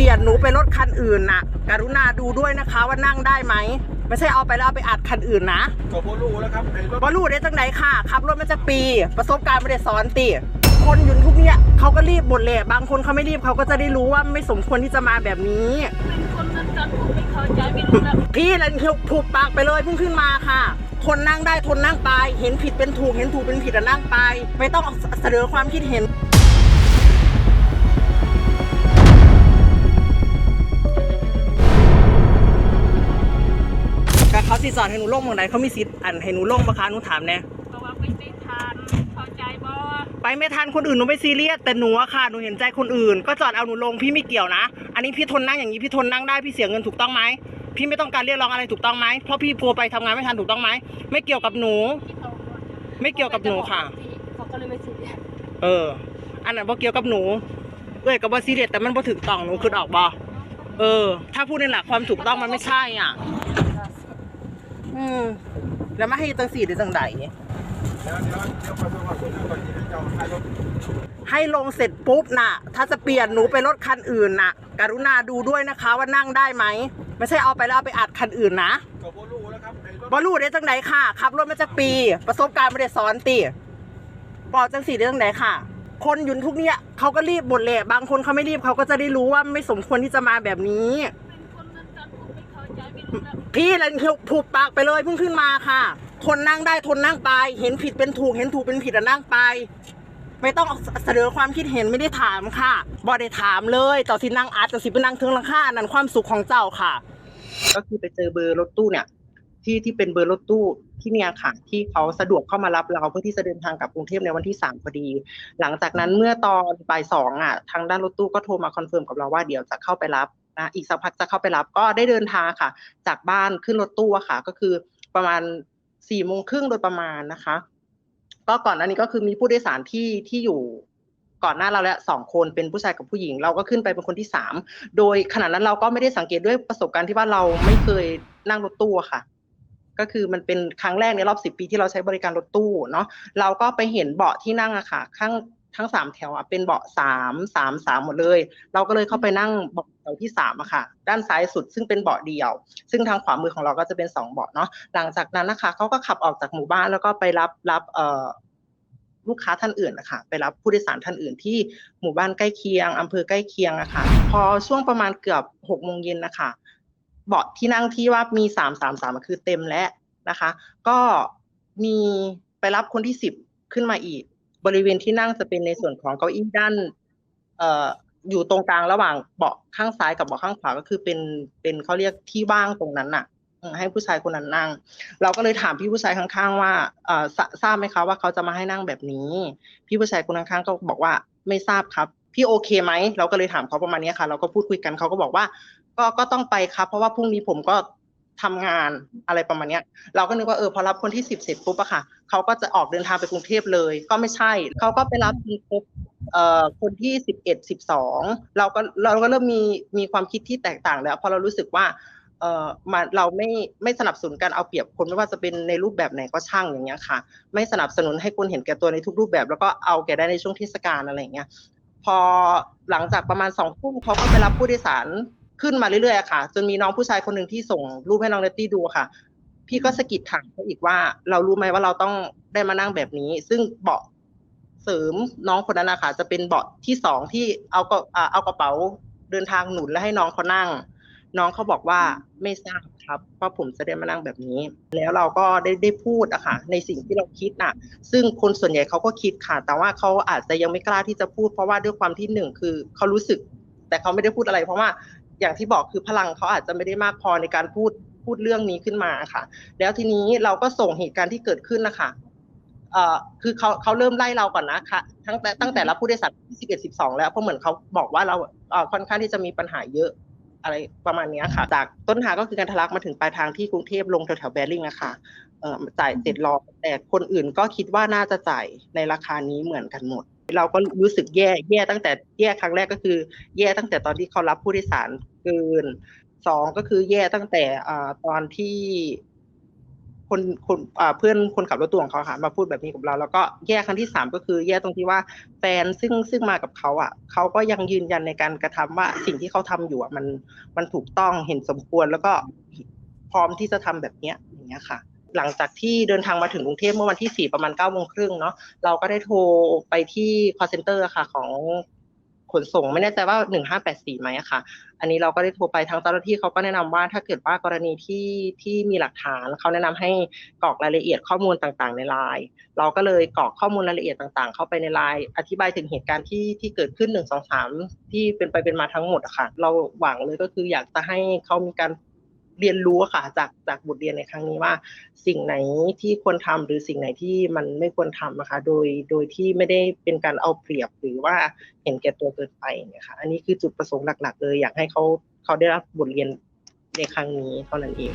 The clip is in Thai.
เปลี่ยนหนูไปรถคันอื่นน่ะ กรุณาดูด้วยนะคะว่านั่งได้ไหม ไม่ใช่เอาไปแล้วเอาไปอัดคันอื่นนะก็พอรู้แล้วครับไอ้รถบอรู้ได้จังไหนค่ะขับรถมาจากปี ประสบการณ์ไม่ได้สอนติ คนอยู่ทุกเนี้ยเขาก็รีบหมดเลยบางคนเขาไม่รีบเขาก็จะได้รู้ว่าไม่สมควรที่จะมาแบบนี้ เป็นคนนั้นกันผมไม่เข้าใจไม่รู้นะพี่นั่นถูกปากไปเลยเพิ่งขึ้นมาค่ะ คนนั่งได้ทนนั่งไป เห็นผิดเป็นถูกเห็นถูกเป็นผิดอะนั่งไป ไม่ต้องเสนอความคิดเห็น เขาสิสอนให้หนูลงเมืองไหนเขามีสิทธิ์อันให้หนูลงปะคะหนูถามแน่เพราะว่าไปไม่ทันเข้าใจบ่ไปไม่ทันคนอื่นหนูไม่ซีเรียสแต่หนูอะค่ะหนูเห็นใจคนอื่น ก็จอดเอาหนูลงพี่ไม่เกี่ยวนะ อันนี้พี่ทนนั่งอย่างนี้พี่ทนนั่งได้พี่เสียเงินถูกต้องไหมพี่ไม่ต้องการเรียกร้องอะไรถูกต้องไหมเพราะพี่กลัวไปทำงานไม่ทันถูกต้องไหมไม่เกี่ยวกับหนูที่เขาไม่เกี่ยวกับหนูค่ะ เขาก็เลยไม่ซีเรียสเออ อันนั้นบ่เกี่ยวกับหนูเอ้ยกับบ่ซีเรียสแต่มันบ่ถูกต้องหนูคือออกบ่เออ ถ้าพูดในหลักความถูกต้องมันไม่ใช่อะ อืมแล้วมาให้ตังสี่ได้จังใดเดี๋ยวเดี๋ยวเดี๋ยวขอโทษขอโทษก่อนที่ให้เจ้าให้รถให้ลงเสร็จปุ๊บน่ะ ถ้าจะเปลี่ยนหนูไปรถคันอื่นน่ะ กรุณาดูด้วยนะคะว่านั่งได้ไหม ไม่ใช่เอาไปแล้วเอาไปอัดคันอื่นนะก็พอรู้แล้วครับไอ้รถบอรู้ได้จังไหนค่ะขับรถมาจากปี ประสบการณ์ไม่ได้สอนติบอกจังสี่ได้จังไหนค่ะ คนอยู่ทุกเนี้ยเขาก็รีบหมดเลยบางคนเขาไม่รีบเขาก็จะได้รู้ว่าไม่สมควรที่จะมาแบบนี้เป็นคนนั้น กันผมไม่เขียวผูกปากไปเลยเพิ่งขึ้นมาค่ะทนนั่งได้ทนนั่งไป เห็นผิดเป็นถูก เห็นถูกเป็นผิดอะนั่งไป ไม่ต้องเสนอความคิดเห็นไม่ได้ถามค่ะบอได้ถามเลยต่อสินั่งอัดต่อสิไปนั่งเทิงหลังค่านั่นความสุขของเจ้าค่ะ ก็คือไปเจอเบอร์รถตู้เนี่ย ที่ที่เป็นเบอร์รถตู้ที่เนี่ยค่ะที่เขาสะดวกเข้ามารับเราเพื่อที่จะเดินทางกลับกรุงเทพในวันที่สามพอดี หลังจากนั้นเมื่อตอนบ่ายสองอะทางด้านรถตู้ก็โทรมาคอนเฟิร์มกับเราว่าเดี๋ยวจะเข้าไปรับ นะอีกสักพักจะเข้าไปรับก็ได้เดินทางค่ะ จากบ้านขึ้นรถตู้ค่ะ ก็คือประมาณสี่โมงครึ่งโดยประมาณนะคะ ก็ก่อนหน้นี้ก็คือมีผู้โดยสารที่ที่อยู่ก่อนหน้าเราแล้วสองคนเป็นผู้ชายกับผู้หญิง เราก็ขึ้นไปเป็นคนที่สามโดยขณะนั้นเราก็ไม่ได้สังเกตด้วยประสบการณ์ที่ว่าเราไม่เคยนั่งรถตู้ค่ะ ก็คือมันเป็นครั้งแรกในรอบสิบปีที่เราใช้บริการรถตู้เนาะเราก็ไปเห็นเบาะที่นั่งอะค่ะ ข้าง ทั้งสามแถวอะเป็นเบาะสามสามสามหมดเลย เราก็เลยเข้าไปนั่งเบาะแถวที่สามอะค่ะ ด้านซ้ายสุดซึ่งเป็นเบาะเดียว ซึ่งทางขวามือของเราก็จะเป็นสองเบาะเนาะหลังจากนั้นนะคะเขาก็ขับออกจากหมู่บ้านแล้วก็ไปรับรับเอ่อลูกค้าท่านอื่นนะคะไปรับผู้โดยสารท่านอื่นที่หมู่บ้านใกล้เคียงอำเภอใกล้เคียงอะค่ะ พอช่วงประมาณเกือบหกโมงเย็นนะคะเบาะที่นั่งที่ว่ามีสามสามสามคือเต็มแล้วนะคะ ก็มีไปรับคนที่สิบขึ้นมาอีก บริเวณที่นั่งจะเป็นในส่วนของเก้าอี้ด้านเอ่ออยู่ตรงกลางระหว่างเบาะข้างซ้ายกับเบาะข้างขวาก็คือเป็นเป็นเขาเรียกที่ว่างตรงนั้นน่ะให้ผู้ชายคนนั้นนั่ง เราก็เลยถามพี่ผู้ชายข้างๆว่าเอ่อทราทราบไหมคะว่าเขาจะมาให้นั่งแบบนี้ พี่ผู้ชายคนข้างๆก็บอกว่าไม่ทราบครับ พี่โอเคไหม เราก็เลยถามเขาประมาณนี้ค่ะ เราก็พูดคุยกันเขาก็บอกว่า ก็ก็ต้องไปครับ เพราะว่าพรุ่งนี้ผมก็ ทำงานอะไรประมาณเนี้ย เราก็นึกว่าเออพอรับคนที่สิบเสร็จปุ๊บอะค่ะเขาก็จะออกเดินทางไปกรุงเทพเลย ก็ไม่ใช่เขาก็ไปรับทีปุ๊บเอ่อคนที่สิบเอ็ดสิบสองเราก็เราก็เริ่มมีมีความคิดที่แตกต่างแล้วพราะเรารู้สึกว่าเอ่อมาเราไม่ไม่สนับสนุนการเอาเปรียบคนไม่ว่าจะเป็นในรูปแบบไหนก็ช่างอย่างเงี้ยค่ะ ไม่สนับสนุนให้คนเห็นแก่ตัวในทุกรูปแบบ แล้วก็เอาแก่ได้ในช่วงเทศกาลอะไรอย่างเงี้ยพอหลังจากประมาณสองทุ่มเขาก็ไปรับผู้โดยสาร ขึ้นมาเรื่อยๆค่ะ จนมีน้องผู้ชายคนหนึ่งที่ส่งรูปให้น้องเนตตี้ดูค่ะ พี่ก็สะกิดถามเขาอีกว่า เรารู้ไหมว่าเราต้องได้มานั่งแบบนี้ ซึ่งเบาะเสริมน้องคนนั้นนะคะจะเป็นเบาะที่สองที่เอาก็เอากระเป๋าเดินทางหนุนแล้วให้น้องเขานั่ง น้องเขาบอกว่าไม่ทราบครับว่าผมจะได้มานั่งแบบนี้ แล้วเราก็ได้ได้พูดอะค่ะ ในสิ่งที่เราคิดน่ะ ซึ่งคนส่วนใหญ่เขาก็คิดค่ะ แต่ว่าเขาอาจจะยังไม่กล้าที่จะพูด เพราะว่าด้วยความที่หนึ่งคือเขารู้สึก แต่เขาไม่ได้พูดอะไร เพราะว่า อย่างที่บอกคือพลังเขาอาจจะไม่ได้มากพอในการพูดพูดเรื่องนี้ขึ้นมาค่ะ แล้วทีนี้เราก็ส่งเหตุการณ์ที่เกิดขึ้นนะคะเอ่อคือเขาเขาเริ่มไล่เราก่อนนะคะทั้งแต่ตั้งแต่รับผู้โดยสารที่สิบเอ็ดสิบสองแล้วเพราะเหมือนเขาบอกว่าเราเอ่อค่อนข้างที่จะมีปัญหาเยอะอะไรประมาณเนี้ยค่ะ จากต้นทางก็คือการทะลักมาถึงปลายทางที่กรุงเทพลงแถวๆแบริ่งอะค่ะเอ่อจ่ายเสร็จรอแต่คนอื่นก็คิดว่าน่าจะจ่ายในราคานี้เหมือนกันหมด เราก็รู้สึกแย่แย่ตั้งแต่แย่ครั้งแรกก็คือ แย่ตั้งแต่ตอนที่เขารับผู้โดยสารเกินสองก็คือแย่ตั้งแต่อตอนที่คนคนเพื่อนคนขับรถตู้ของเขาค่ะมาพูดแบบนี้กับเรา แล้วก็แย่ครั้งที่สามก็คือแย่ตรงที่ว่าแฟนซึ่งซึ่งมากับเขาอะเขาก็ยังยืนยันในการกระทำว่าสิ่งที่เขาทำอยู่อะมันมันถูกต้องเห็นสมควรแล้วก็พร้อมที่จะทำแบบเนี้ยอย่างเงี้ยค่ะ หลังจากที่เดินทางมาถึงกรุงเทพเมื่อวันที่สี่ประมาณเก้าโมงครึ่งเนาะเราก็ได้โทรไปที่ call center ค่ะของขนส่งไม่แน่ใจว่าหนึ่งห้าแปดสี่ไหมอะค่ะ อันนี้เราก็ได้โทรไปทางเจ้าหน้าที่เขาก็แนะนำว่าถ้าเกิดว่ากรณีที่ที่มีหลักฐานเขาแนะนำให้กรอกรายละเอียดข้อมูลต่างๆ ในไลน์เราก็เลยกรอกข้อมูลรายละเอียดต่างๆ เข้าไปในไลน์อธิบายถึงเหตุการณ์ที่ที่เกิดขึ้นหนึ่งสองสามที่เป็นไปเป็นมาทั้งหมดอะค่ะ เราหวังเลยก็คืออยากจะให้เขามีการ เรียนรู้ค่ะจากจากบทเรียนในครั้งนี้ว่า สิ่งไหนที่ควรทำหรือสิ่งไหนที่มันไม่ควรทำนะคะโดยโดยที่ไม่ได้เป็นการเอาเปรียบหรือว่าเห็นแก่ตัวเกินไปเนี่ยค่ะอันนี้คือจุดประสงค์หลัก ๆ เลยอยากให้เขาเขาได้รับบทเรียนในครั้งนี้เท่านั้นเอง